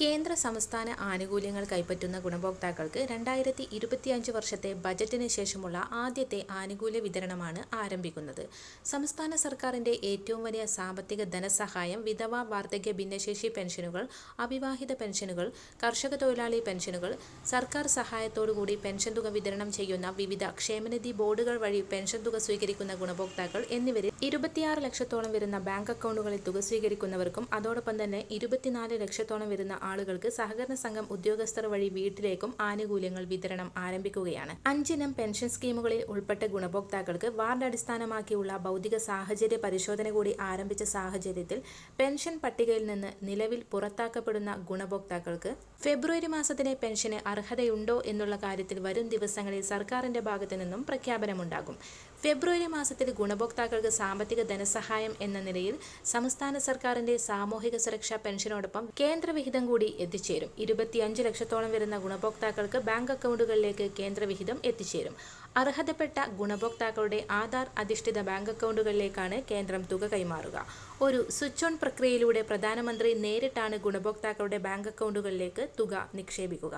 കേന്ദ്ര സംസ്ഥാന ആനുകൂല്യങ്ങൾ കൈപ്പറ്റുന്ന ഗുണഭോക്താക്കൾക്ക് രണ്ടായിരത്തി ഇരുപത്തിയഞ്ച് വർഷത്തെ ബജറ്റിന് ശേഷമുള്ള ആദ്യത്തെ ആനുകൂല്യ വിതരണമാണ് ആരംഭിക്കുന്നത്. സംസ്ഥാന സർക്കാരിന്റെ ഏറ്റവും വലിയ സാമ്പത്തിക ധനസഹായം വിധവ വാർദ്ധക്യ ഭിന്നശേഷി പെൻഷനുകൾ അവിവാഹിത പെൻഷനുകൾ കർഷക തൊഴിലാളി പെൻഷനുകൾ സർക്കാർ സഹായത്തോടുകൂടി പെൻഷൻ തുക വിതരണം ചെയ്യുന്ന വിവിധ ക്ഷേമനിധി ബോർഡുകൾ വഴി പെൻഷൻ തുക സ്വീകരിക്കുന്ന ഗുണഭോക്താക്കൾ എന്നിവരിൽ ഇരുപത്തിയാറ് ലക്ഷത്തോളം വരുന്ന ബാങ്ക് അക്കൗണ്ടുകളിൽ തുക സ്വീകരിക്കുന്നവർക്കും അതോടൊപ്പം തന്നെ ഇരുപത്തിനാല് ലക്ഷത്തോളം വരുന്ന ആളുകൾക്ക് സഹകരണ സംഘം ഉദ്യോഗസ്ഥർ വഴി വീട്ടിലേക്കും ആനുകൂല്യങ്ങൾ വിതരണം ആരംഭിക്കുകയാണ്. അഞ്ചിനം പെൻഷൻ സ്കീമുകളിൽ ഉൾപ്പെട്ട ഗുണഭോക്താക്കൾക്ക് വാർഡ് അടിസ്ഥാനമാക്കിയുള്ള ഭൗതിക സാഹചര്യ പരിശോധന കൂടി ആരംഭിച്ച സാഹചര്യത്തിൽ പെൻഷൻ പട്ടികയിൽ നിന്ന് നിലവിൽ പുറത്താക്കപ്പെടുന്ന ഗുണഭോക്താക്കൾക്ക് ഫെബ്രുവരി മാസത്തിലെ പെൻഷന് അർഹതയുണ്ടോ എന്നുള്ള കാര്യത്തിൽ വരും ദിവസങ്ങളിൽ സർക്കാരിന്റെ ഭാഗത്തു നിന്നും പ്രഖ്യാപനമുണ്ടാകും. ഫെബ്രുവരി മാസത്തിൽ ഗുണഭോക്താക്കൾക്ക് സാമ്പത്തിക ധനസഹായം എന്ന നിലയിൽ സംസ്ഥാന സർക്കാരിന്റെ സാമൂഹിക സുരക്ഷാ പെൻഷനോടൊപ്പം കേന്ദ്രവിഹിതം കൂടി എത്തിച്ചേരും. ഇരുപത്തിയഞ്ച് ലക്ഷത്തോളം വരുന്ന ഗുണഭോക്താക്കൾക്ക് ബാങ്ക് അക്കൗണ്ടുകളിലേക്ക് കേന്ദ്രവിഹിതം എത്തിച്ചേരും. അർഹതപ്പെട്ട ഗുണഭോക്താക്കളുടെ ആധാർ അധിഷ്ഠിത ബാങ്ക് അക്കൗണ്ടുകളിലേക്കാണ് കേന്ദ്രം തുക കൈമാറുക. ഒരു സ്വിച്ച് ഓൺ പ്രക്രിയയിലൂടെ പ്രധാനമന്ത്രി നേരിട്ടാണ് ഗുണഭോക്താക്കളുടെ ബാങ്ക് അക്കൗണ്ടുകളിലേക്ക് തുക നിക്ഷേപിക്കുക.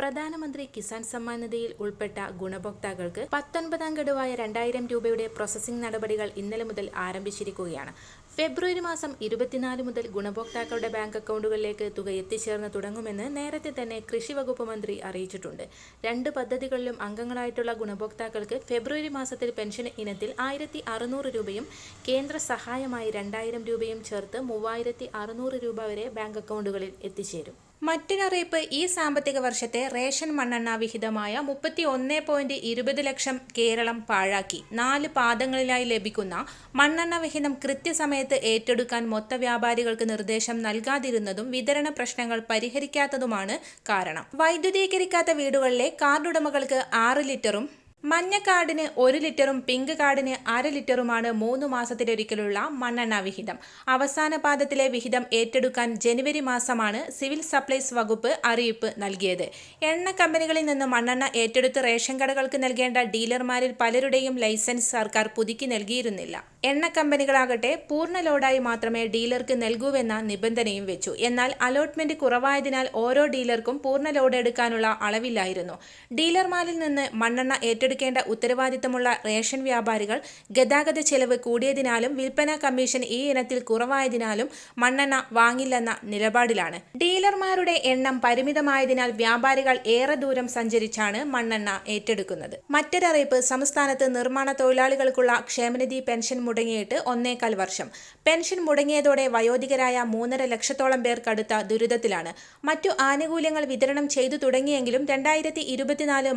പ്രധാനമന്ത്രി കിസാൻ സമ്മാൻ നിധിയിൽ ഉൾപ്പെട്ട ഗുണഭോക്താക്കൾക്ക് പത്തൊൻപതാം ഗഡുവായ രണ്ടായിരം രൂപയുടെ പ്രോസസ്സിംഗ് നടപടികൾ ഇന്നലെ മുതൽ ആരംഭിച്ചിരിക്കുകയാണ്. ഫെബ്രുവരി മാസം ഇരുപത്തിനാല് മുതൽ ഗുണഭോക്താക്കളുടെ ബാങ്ക് അക്കൗണ്ടുകളിലേക്ക് തുക എത്തിച്ചേർന്ന് തുടങ്ങുമെന്ന് നേരത്തെ തന്നെ കൃഷി വകുപ്പ് മന്ത്രി അറിയിച്ചിട്ടുണ്ട്. രണ്ട് പദ്ധതികളിലും അംഗങ്ങളായിട്ടുള്ള ഗുണഭോക്താക്കൾക്ക് ഫെബ്രുവരി മാസത്തിൽ പെൻഷൻ ഇനത്തിൽ ആയിരത്തി അറുന്നൂറ് രൂപയും കേന്ദ്ര സഹായമായി രണ്ടായിരം രൂപയും ചേർത്ത് മൂവായിരത്തി അറുന്നൂറ് രൂപ വരെ ബാങ്ക് അക്കൗണ്ടുകളിൽ എത്തിച്ചേരും. മറ്റൊരറിയിപ്പ് ഈ സാമ്പത്തിക വർഷത്തെ റേഷൻ മണ്ണെണ്ണ വിഹിതമായ മുപ്പത്തി ഒന്ന് പോയിന്റ് ഇരുപത് ലക്ഷം കേരളം പാഴാക്കി. നാല് പാദങ്ങളിലായി ലഭിക്കുന്ന മണ്ണെണ്ണ വിഹിതം കൃത്യസമയത്ത് ഏറ്റെടുക്കാൻ മൊത്ത വ്യാപാരികൾക്ക് നിർദ്ദേശം നൽകാതിരുന്നതും വിതരണ പ്രശ്നങ്ങൾ പരിഹരിക്കാത്തതുമാണ് കാരണം. വൈദ്യുതീകരിക്കാത്ത വീടുകളിലെ കാർഡുടമകൾക്ക് ആറ് ലിറ്ററും മഞ്ഞ കാർഡിന് ഒരു ലിറ്ററും പിങ്ക് കാർഡിന് അര ലിറ്ററുമാണ് മൂന്ന് മാസത്തിലൊരിക്കലുള്ള മണ്ണെണ്ണ വിഹിതം. അവസാന പാദത്തിലെ വിഹിതം ഏറ്റെടുക്കാൻ ജനുവരി മാസമാണ് സിവിൽ സപ്ലൈസ് വകുപ്പ് അറിയിപ്പ് നൽകിയത്. എണ്ണ കമ്പനികളിൽ നിന്ന് മണ്ണെണ്ണ ഏറ്റെടുത്ത് റേഷൻ കടകൾക്ക് നൽകേണ്ട ഡീലർമാരിൽ പലരുടെയും ലൈസൻസ് സർക്കാർ പുതുക്കി നൽകിയിരുന്നില്ല. എണ്ണ കമ്പനികളാകട്ടെ പൂർണ ലോഡായി മാത്രമേ ഡീലർക്ക് നൽകൂവെന്ന നിബന്ധനയും വെച്ചു. എന്നാൽ അലോട്ട്മെന്റ് കുറവായതിനാൽ ഓരോ ഡീലർക്കും പൂർണ ലോഡ് എടുക്കാനുള്ള അളവില്ലായിരുന്നു. ഡീലർമാരിൽ നിന്ന് മണ്ണെണ്ണ ഏറ്റെടുക്കേണ്ട ഉത്തരവാദിത്തമുള്ള റേഷൻ വ്യാപാരികൾ ഗതാഗത ചെലവ് കൂടിയതിനാലും വിൽപ്പന കമ്മീഷൻ ഈ ഇനത്തിൽ കുറവായതിനാലും മണ്ണെണ്ണ വാങ്ങില്ലെന്ന നിലപാടിലാണ്. ഡീലർമാരുടെ എണ്ണം പരിമിതമായതിനാൽ വ്യാപാരികൾ ഏറെ ദൂരം സഞ്ചരിച്ചാണ് മണ്ണെണ്ണ ഏറ്റെടുക്കുന്നത്. മറ്റൊരറിയിപ്പ് സംസ്ഥാനത്ത് നിർമ്മാണ തൊഴിലാളികൾക്കുള്ള ക്ഷേമനിധി പെൻഷൻ മുടങ്ങിയിട്ട് ഒന്നേകാൽ വർഷം. പെൻഷൻ മുടങ്ങിയതോടെ വയോധികരായ മൂന്നര ലക്ഷത്തോളം പേർ കടുത്ത ദുരിതത്തിലാണ്. മറ്റു ആനുകൂല്യങ്ങൾ വിതരണം ചെയ്തു തുടങ്ങിയെങ്കിലും രണ്ടായിരത്തി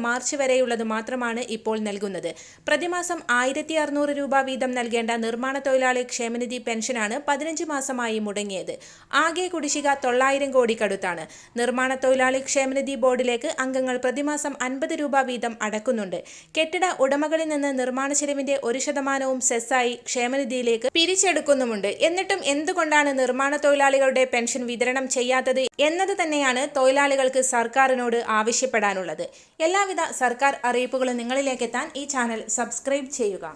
മാർച്ച് വരെയുള്ളത് മാത്രമാണ് ഇപ്പോൾ നൽകുന്നത്. പ്രതിമാസം ആയിരത്തി അറുന്നൂറ് രൂപ വീതം നൽകേണ്ട നിർമ്മാണ തൊഴിലാളി ക്ഷേമനിധി പെൻഷനാണ് പതിനഞ്ച് മാസമായി മുടങ്ങിയത്. ആകെ കുടിശ്ശിക തൊള്ളായിരം കോടി കടുത്താണ് നിർമ്മാണ തൊഴിലാളി ക്ഷേമനിധി ബോർഡിലേക്ക് അംഗങ്ങൾ പ്രതിമാസം അൻപത് രൂപ വീതം അടക്കുന്നുണ്ട്. കെട്ടിട ഉടമകളിൽ നിന്ന് നിർമ്മാണ ചെലവിന്റെ ഒരു ശതമാനവും സെസ്സായി ക്ഷേമനിധിയിലേക്ക് പിരിച്ചെടുക്കുന്നുമുണ്ട്. എന്നിട്ടും എന്തുകൊണ്ടാണ് നിർമ്മാണ തൊഴിലാളികളുടെ പെൻഷൻ വിതരണം ചെയ്യാത്തത് എന്നത് തന്നെയാണ് തൊഴിലാളികൾക്ക് സർക്കാരിനോട് ആവശ്യപ്പെടാനുള്ളത്. എല്ലാവിധ സർക്കാർ അറിയിപ്പുകളും നിങ്ങളിലേക്ക് എത്താൻ ഈ ചാനൽ സബ്സ്ക്രൈബ് ചെയ്യുക